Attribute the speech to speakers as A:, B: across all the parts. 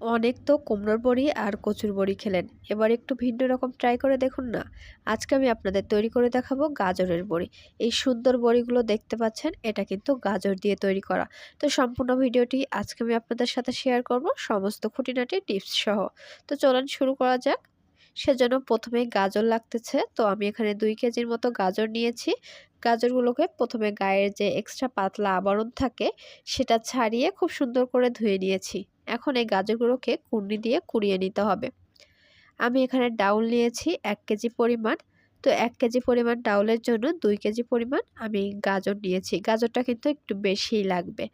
A: অনেক তো কুমড়োর বড়ি আর কচুর বড়ি খেলেন। এবার একটু ভিন্ন রকম ট্রাই করে দেখুন না? আজকে আমি আপনাদের তৈরি করে দেখাবো গাজরের বড়ি। এই সুন্দর বড়িগুলো দেখতে পাচ্ছেন, এটা কিন্তু গাজর দিয়ে তৈরি করা। তো সম্পূর্ণ ভিডিওটি আজকে আমি আপনাদের সাথে শেয়ার করব সমস্ত খুঁটিনাটি টিপস সহ। তো চলুন শুরু করা যাক। সেজন্য প্রথমেই গাজর লাগতেছে, তো আমি এখানে দুই কেজির মতো গাজর নিয়েছি। গাজরগুলোকে প্রথমে গায়ের যে এক্সট্রা পাতলা আবরণ থাকে, সেটা ছাড়িয়ে খুব সুন্দর করে ধুয়ে নিয়েছি। এখন এই গাজরগুলোকে কুর্নি দিয়ে কুড়িয়ে নিতে হবে। আমি এখানে ডাউল নিয়েছি এক কেজি পরিমাণ। তো এক কেজি পরিমাণ ডাউলের জন্য দুই কেজি পরিমাণ আমি গাজর নিয়েছি। গাজরটা কিন্তু একটু বেশিই লাগবে।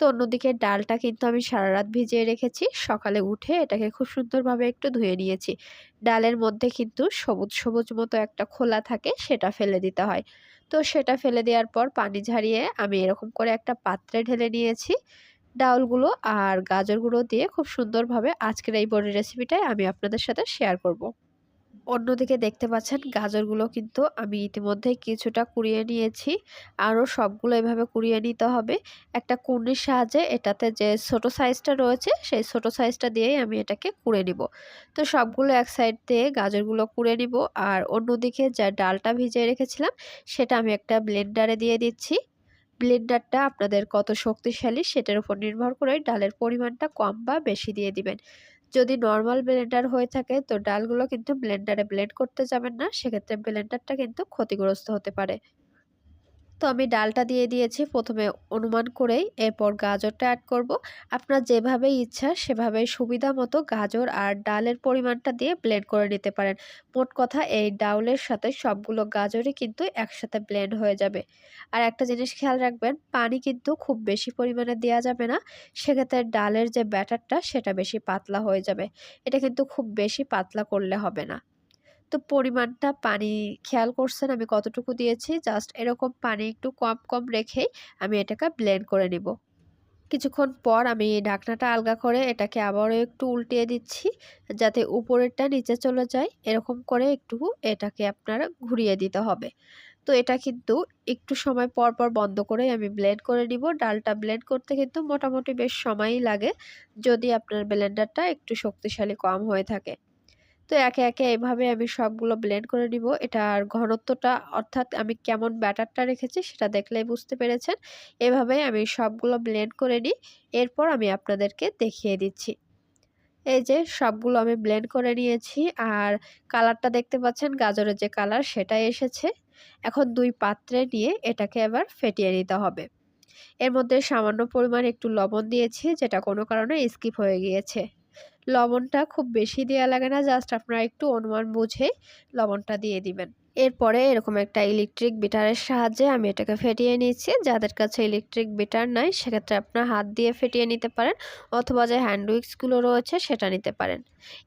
A: তো অন্যদিকে ডালটা কিন্তু আমি সারা রাত ভিজিয়ে রেখেছি। সকালে উঠে এটাকে খুব সুন্দরভাবে একটু ধুয়ে নিয়েছি। ডালের মধ্যে কিন্তু সবুজ সবুজ মতো একটা খোলা থাকে সেটা ফেলে দিতে হয়। তো সেটা ফেলে দেওয়ার পর পানি ঝারিয়ে আমি এরকম করে একটা পাত্রে ঢেলে নিয়েছি। ডাউলগুলো আর গাজরগুলো দিয়ে খুব সুন্দরভাবে আজকের এই বড়ি রেসিপিটাই আমি আপনাদের সাথে শেয়ার করব। অন্যদিকে দেখতে পাচ্ছেন গাজরগুলো কিন্তু আমি ইতিমধ্যে কিছুটা কুড়িয়ে নিয়েছি। আরও সবগুলো এভাবে কুড়িয়ে নিতে হবে। একটা কুর্নির সাহায্যে এটাতে যে ছোট সাইজটা রয়েছে, সেই ছোট সাইজটা দিয়েই আমি এটাকে কুড়ে নিব। তো সবগুলো এক সাইড দিয়ে গাজরগুলো কুড়ে নিব। আর অন্যদিকে যা ডালটা ভিজিয়ে রেখেছিলাম, সেটা আমি একটা ব্লেন্ডারে দিয়ে দিচ্ছি। ব্লেন্ডারটা আপনাদের কত শক্তিশালী সেটার উপর নির্ভর করে ডালের পরিমাণটা কম বা বেশি দিয়ে দিবেন। যদি নর্মাল ব্লেন্ডার হয়ে থাকে তো ডালগুলো কিন্তু ব্লেন্ডারে ব্লেন্ড করতে যাবেন না, সেক্ষেত্রে ব্লেন্ডারটা কিন্তু ক্ষতিগ্রস্ত হতে পারে। তো আমি ডালটা দিয়ে দিয়েছি। প্রথমে অনুমান করেই এরপর গাজরটা অ্যাড করব। আপনার যেভাবে ইচ্ছা সেভাবে সুবিধা মতো গাজর আর ডালের পরিমাণটা দিয়ে ব্লেন্ড করে নিতে পারেন। মোট কথা এই ডাউলের সাথে সবগুলো গাজরই কিন্তু একসাথে ব্লেন্ড হয়ে যাবে। আর একটা জিনিস খেয়াল রাখবেন, পানি কিন্তু খুব বেশি পরিমাণে দেওয়া যাবে না। সেক্ষেত্রে ডালের যে ব্যাটারটা সেটা বেশি পাতলা হয়ে যাবে। এটা কিন্তু খুব বেশি পাতলা করলে হবে না। তো পরিমাণটা পানি খেয়াল করছেন আমি কতটুকু দিয়েছি জাস্ট এরকম পানি একটু কম কম রেখেই আমি এটাকে ব্লেন্ড করে নিব। কিছুক্ষণ পর আমি ঢাকনাটা আলগা করে এটাকে আবারও একটু উল্টিয়ে দিচ্ছি, যাতে উপরেরটা নিচে চলে যায়, এরকম করে একটু এটাকে আপনারা ঘুরিয়ে দিতে হবে। তো এটা কিন্তু একটু সময় পর পর বন্ধ করে আমি ব্লেন্ড করে নিব। ডালটা ব্লেন্ড করতে কিন্তু মোটামুটি বেশ সময়ই লাগে, যদি আপনার ব্লেন্ডারটা একটু শক্তিশালী কম হয়ে থাকে। তো একে একে এভাবে আমি সবগুলো ব্লেন্ড করে নিব। এটার ঘনত্বটা অর্থাৎ আমি কেমন ব্যাটারটা রেখেছি সেটা দেখলেই বুঝতে পেরেছেন। এভাবে আমি সবগুলো ব্লেন্ড করে নিই। এরপর আমি আপনাদেরকে দেখিয়ে দিচ্ছি। এই যে সবগুলো আমি ব্লেন্ড করে নিয়েছি আর কালারটা দেখতে পাচ্ছেন, গাজরের যে কালার সেটাই এসেছে। এখন দুই পাত্রে নিয়ে এটাকে আবার ফেটিয়ে নিতে হবে। এর মধ্যে সামান্য পরিমাণ একটু লবণ দিয়েছি, যেটা কোনো কারণে স্কিপ হয়ে গিয়েছে। লবণটা খুব বেশি দেওয়া লাগে না জাস্ট আপনারা একটু অনুমান বুঝে লবণটা দিয়ে দিবেন। এরপরে এরকম একটা ইলেকট্রিক বিটারের সাহায্যে আমি এটাকে ফেটিয়ে নিচ্ছি। যাদের কাছে ইলেকট্রিক বিটার নাই, সেক্ষেত্রে আপনার হাত দিয়ে ফেটিয়ে নিতে পারেন অথবা যে হ্যান্ড উইক্সগুলো রয়েছে, সেটা নিতে পারেন।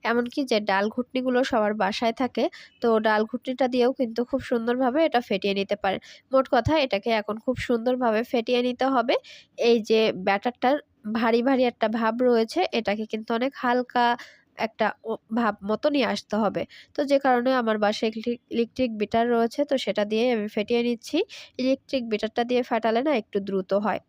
A: এমনকি যে ডাল ঘুটনিগুলো সবার বাসায় থাকে, তো ডাল ঘুটনিটা দিয়েও কিন্তু খুব সুন্দরভাবে এটা ফেটিয়ে নিতে পারেন। মোট কথা, এটাকে এখন খুব সুন্দরভাবে ফেটিয়ে নিতে হবে। এই যে ব্যাটারটার ভারী ভারী একটা ভাব রয়েছে, এটাকে কিন্তু অনেক হালকা একটা ভাব মতো নিয়ে আসতে হবে। তো যে কারণে আমার বাসায় ইলেকট্রিক বিটার রয়েছে, তো সেটা দিয়ে আমি ফেটিয়ে নিচ্ছি। ইলেকট্রিক বিটারটা দিয়ে ফাটালে না একটু দ্রুত হয়।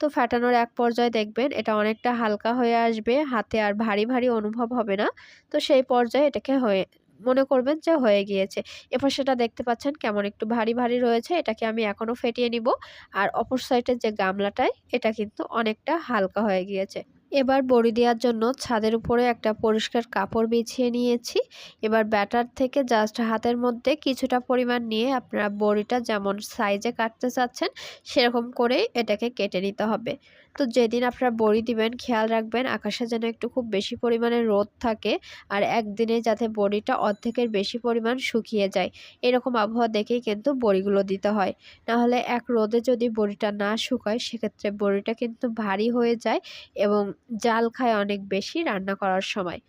A: তো ফাটানোর এক পর্যায়ে দেখবেন এটা অনেকটা হালকা হয়ে আসবে, হাতে আর ভারী ভারী অনুভব হবে না। তো সেই পর্যায়ে এটাকে হয়ে মনে করবেন যে হয়ে গিয়েছে। এরপর সেটা দেখতে পাচ্ছেন কেমন একটু ভারী ভারী রয়েছে, এটাকে আমি এখনও ফেটিয়ে নিব। আর অপর সাইডের যে গামলাটায়, এটা কিন্তু অনেকটা হালকা হয়ে গিয়েছে। এবার বড়ি দেওয়ার জন্য ছাদের উপরে একটা পরিষ্কার কাপড় বিছিয়ে নিয়েছি। এবার ব্যাটার থেকে জাস্ট হাতের মধ্যে কিছুটা পরিমাণ নিয়ে আপনারা বড়িটা যেমন সাইজে কাটতে চাচ্ছেন, সেরকম করেই এটাকে কেটে নিতে হবে। তো যেদিন আপনারা বড়ি দিবেন, খেয়াল রাখবেন আকাশে যেন একটু খুব বেশি পরিমাণে রোদ থাকে আর একদিনে যাতে বড়িটা অর্ধেকের বেশি পরিমাণ শুকিয়ে যায়। এরকম আবহাওয়া দেখেই কিন্তু বড়িগুলো দিতে হয়। নাহলে এক রোদে যদি বড়িটা না শুকায়, সেক্ষেত্রে বড়িটা কিন্তু ভারী হয়ে যায় এবং জাল খায় অনেক বেশি রান্না করার সময়।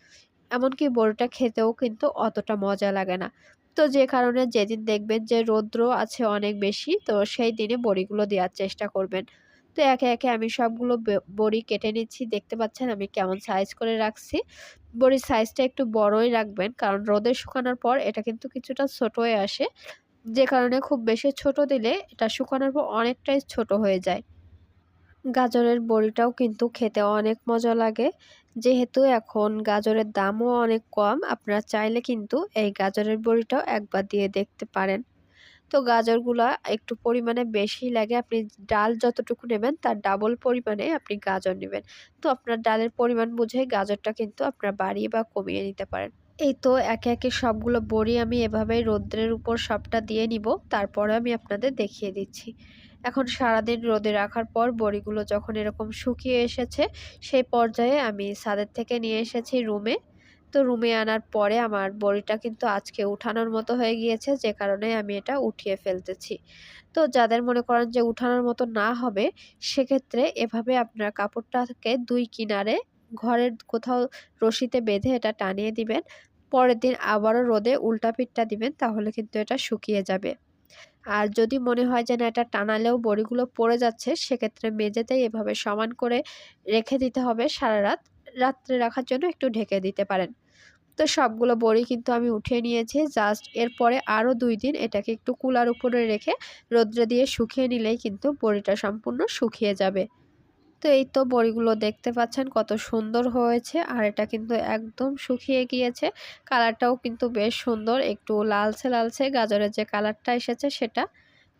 A: এমনকি বড়িটা খেতেও কিন্তু অতটা মজা লাগে না। তো যে কারণে যেদিন দেখবেন যে রৌদ্র আছে অনেক বেশি, তো সেই দিনে বড়িগুলো দেওয়ার চেষ্টা করবেন। তো একে একে আমি সবগুলো বড়ি কেটে নিচ্ছি। দেখতে পাচ্ছেন আমি কেমন সাইজ করে রাখছি। বড়ির সাইজটা একটু বড়ই রাখবেন, কারণ রোদে শুকানোর পর এটা কিন্তু কিছুটা ছোট হয়ে আসে। যে কারণে খুব বেশি ছোট দিলে এটা শুকানোর পর অনেকটাই ছোট হয়ে যায়। গাজরের বড়িটাও কিন্তু খেতে অনেক মজা লাগে। যেহেতু এখন গাজরের দামও অনেক কম, আপনারা চাইলে কিন্তু এই গাজরের বড়িটাও একবার দিয়ে দেখতে পারেন। তো গাজরগুলা একটু পরিমাণে বেশি লাগে, আপনি ডাল যতটুকু নেবেন তার ডাবল পরিমাণে আপনি গাজর নেবেন। তো আপনার ডালের পরিমাণ বুঝে গাজরটা কিন্তু আপনার বাড়িয়ে বা কমিয়ে নিতে পারেন। এই তো একে একে সবগুলো বড়ি আমি এভাবেই রৌদ্রের উপর সবটা দিয়ে নিব, তারপরে আমি আপনাদের দেখিয়ে দিচ্ছি। এখন সারাদিন রোদে রাখার পর বড়িগুলো যখন এরকম শুকিয়ে এসেছে, সেই পর্যায়ে আমি ছাদের থেকে নিয়ে এসেছি রুমে। তো রুমে আনার পরে আমার বড়িটা কিন্তু আজকে উঠানোর মতো হয়ে গিয়েছে, যে কারণে আমি এটা উঠিয়ে ফেলতেছি। তো যাদের মনে করেন যে উঠানোর মতো না হবে, সেক্ষেত্রে এভাবে আপনার কাপড়টাকে দুই কিনারে ঘরের কোথাও রশিতে বেঁধে এটা টানিয়ে দিবেন, পরের দিন আবারও রোদে উল্টা পিঠটা দিবেন, তাহলে কিন্তু এটা শুকিয়ে যাবে। আর যদি মনে হয় যে না, এটা টানালেও বড়িগুলো পড়ে যাচ্ছে, সেক্ষেত্রে মেঝেতেই এভাবে সমান করে রেখে দিতে হবে সারা রাত। রাত্রে রাখার জন্য একটু ঢেকে দিতে পারেন। তো সবগুলো বড়ি কিন্তু আমি উঠিয়ে নিয়েছি। জাস্ট এরপরে আরও দুই দিন এটাকে একটু কুলার উপরে রেখে রোদ্রে দিয়ে শুকিয়ে নিলেই কিন্তু বড়িটা সম্পূর্ণ শুকিয়ে যাবে। তো এই তো বড়িগুলো দেখতে পাচ্ছেন কত সুন্দর হয়েছে। আর এটা কিন্তু একদম শুকিয়ে গিয়েছে। কালারটাও কিন্তু বেশ সুন্দর। একটু লালচে লালচে গাজরের যে কালারটা এসেছে সেটা।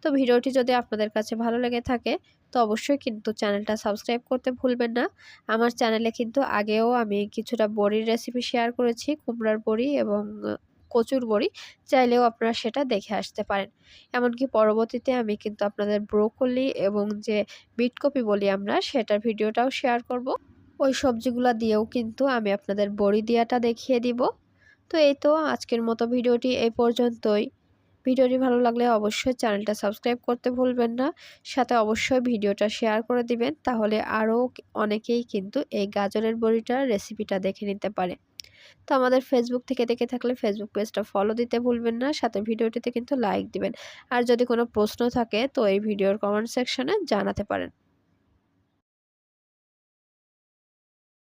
A: তো ভিডিওটি যদি আপনাদের কাছে ভালো লেগে থাকে তো অবশ্যই কিন্তু চ্যানেলটা সাবস্ক্রাইব করতে ভুলবেন না। আমার চ্যানেলে কিন্তু আগেও আমি কিছুটা বড়ির রেসিপি শেয়ার করেছি, কুমড়ার বড়ি এবং কচুর বড়ি। চাইলেও আপনারা সেটা দেখে আসতে পারেন। এমনকি পরবর্তীতে আমি কিন্তু আপনাদের ব্রোকলি এবং যে বিটকপি বলি আমরা, সেটার ভিডিওটাও শেয়ার করব। ওই সবজিগুলো দিয়েও কিন্তু আমি আপনাদের বড়ি দিয়াটা দেখিয়ে দিব। তো এই তো আজকের মতো ভিডিওটি এই পর্যন্তই। ভিডিওটি ভালো লাগলে অবশ্যই চ্যানেলটা সাবস্ক্রাইব করতে ভুলবেন না। সাথে অবশ্যই ভিডিওটা শেয়ার করে দিবেন, তাহলে আরও অনেকেই কিন্তু এই গাজরের বড়িটার রেসিপিটা দেখে নিতে পারে। তো আমাদের ফেসবুক থেকে দেখে থাকলে ফেসবুক পেজটা ফলো দিতে ভুলবেন না, সাথে ভিডিওটিতে কিন্তু লাইক দিবেন। আর যদি কোনো প্রশ্ন থাকে, তো এই ভিডিওর কমেন্ট সেকশনে জানাতে পারেন।